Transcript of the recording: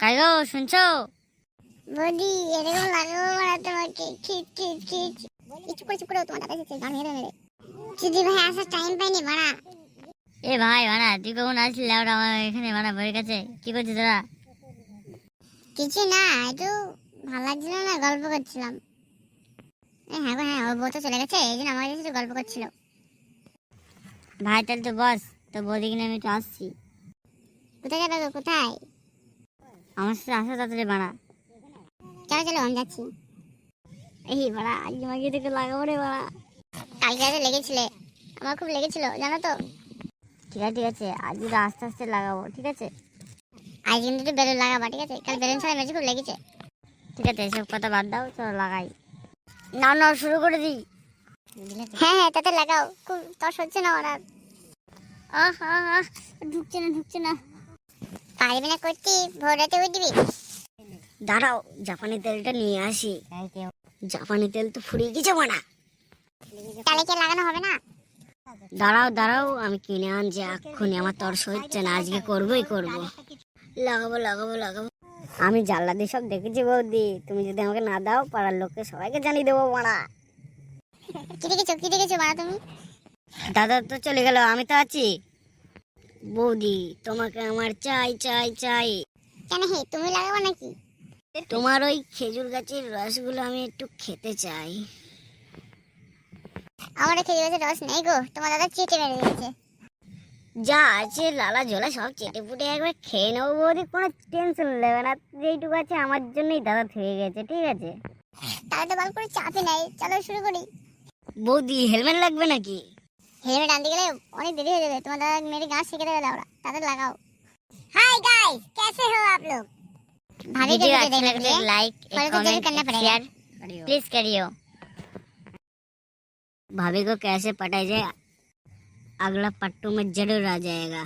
গো শুনছো? বৌদি এরকম লাগাবো বলা তোমাকে খিচ খিচ খিচ কিছু করে চুপ করে তোমার দাদা এসেছে গান মেরে মেরে যদি ভাই আসার টাইম পাইনি বাড়া এ ভাই মানা তুই কখন আসলি? ওরা আমার এখানে মানা বইয়ের কাছে। কি করছিস তোরা? কিছু না একটু ভালো লাগছিল না গল্প করছিলাম। এ হ্যাঁ গো হ্যাঁ ও বউ তো চলে গেছে এই জন্য আমার কাছে একটু গল্প করছিল। ভাই তাহলে তো বস তো বৌদি কিনে আমি একটু আসছি। কোথায় যাবে কোথায়? আমার সাথে আসো তাড়াতাড়ি বানা চলো চলো আমি যাচ্ছি। এই বাড়া আজ আমাকে থেকে লাগাবো রে বাড়া। কালকে রাতে লেগেছিলে। আমার খুব লেগেছিল জানো তো? ঠিক আছে ঠিক আছে আজ আস্তে আস্তে লাগাবো ঠিক আছে? আজ কিন্তু একটু বেলুন লাগাবা ঠিক আছে? কাল বেলুন ছাড়া মেরেছে খুব লেগেছে। ঠিক আছে এসব কথা বাদ দাও চলো লাগাই। না না শুরু করে দিই। হ্যাঁ হ্যাঁ তাতে লাগাও। খুব তস হচ্ছে না আহ আহ আহ, ঢুকছে না ঢুকছে না। পারবি না করতে ভোর রাতে উঠবি। দাঁড়াও জাপানি তেলটা নিয়ে আসি। জাপানি তেল তো ফুরিয়ে গেছে মানা। তাহলে কি লাগানো হবে না? দাঁড়াও দাঁড়াও আমি কিনে আনছি এক্ষুনি আমার তর্স হচ্ছে না আজকে করবোই করব। লাগাবো লাগাবো লাগাবো। আমি জানলা দিয়ে সব দেখেছি বৌদি তুমি যদি আমাকে না দাও পাড়ার লোককে সবাইকে জানিয়ে দেবো মারা কি দেখেছ কি দেখেছ মা তুমি? দাদা তো চলে গেল আমি তো আছি। বৌদি তোমাকে আমার চাই চাই চাই। কেন হে তুমি লাগাবো নাকি? তোমার ওই খেজুর গাছের রসগুলো আমি একটু খেতে চাই। আমার খেয়ে গেছে রস নেই গো তোমার দাদা চেটে মেরে দিয়েছে। যা আছে লালা ঝোলা সব চেটে পুটে একবার খেয়ে নেব বৌদি কোনো টেনশন নেবে না। যেইটুকু আছে আমার জন্যই দাদা থেকে গেছে ঠিক আছে? তাহলে তো গল্প করে চাপে নাই চলো শুরু করি। বৌদি হেলমেট লাগবে নাকি? হেলমেট আনতে গেলে অনেক দেরি হয়ে যাবে তোমার দাদা মেরে গাছ শিখে দেবে ওরা তাদের লাগাও হাই গাইস कैसे हो आप लोग भाभी के वीडियो वीडियो अच्छा देखने लगे के लिए तो लाइक फॉलो तो जरूर करना पड़ेगा शेयर प्लीज करियो भाभी को कैसे पटाया जाए अगला पट्टू में जरूर आ जाएगा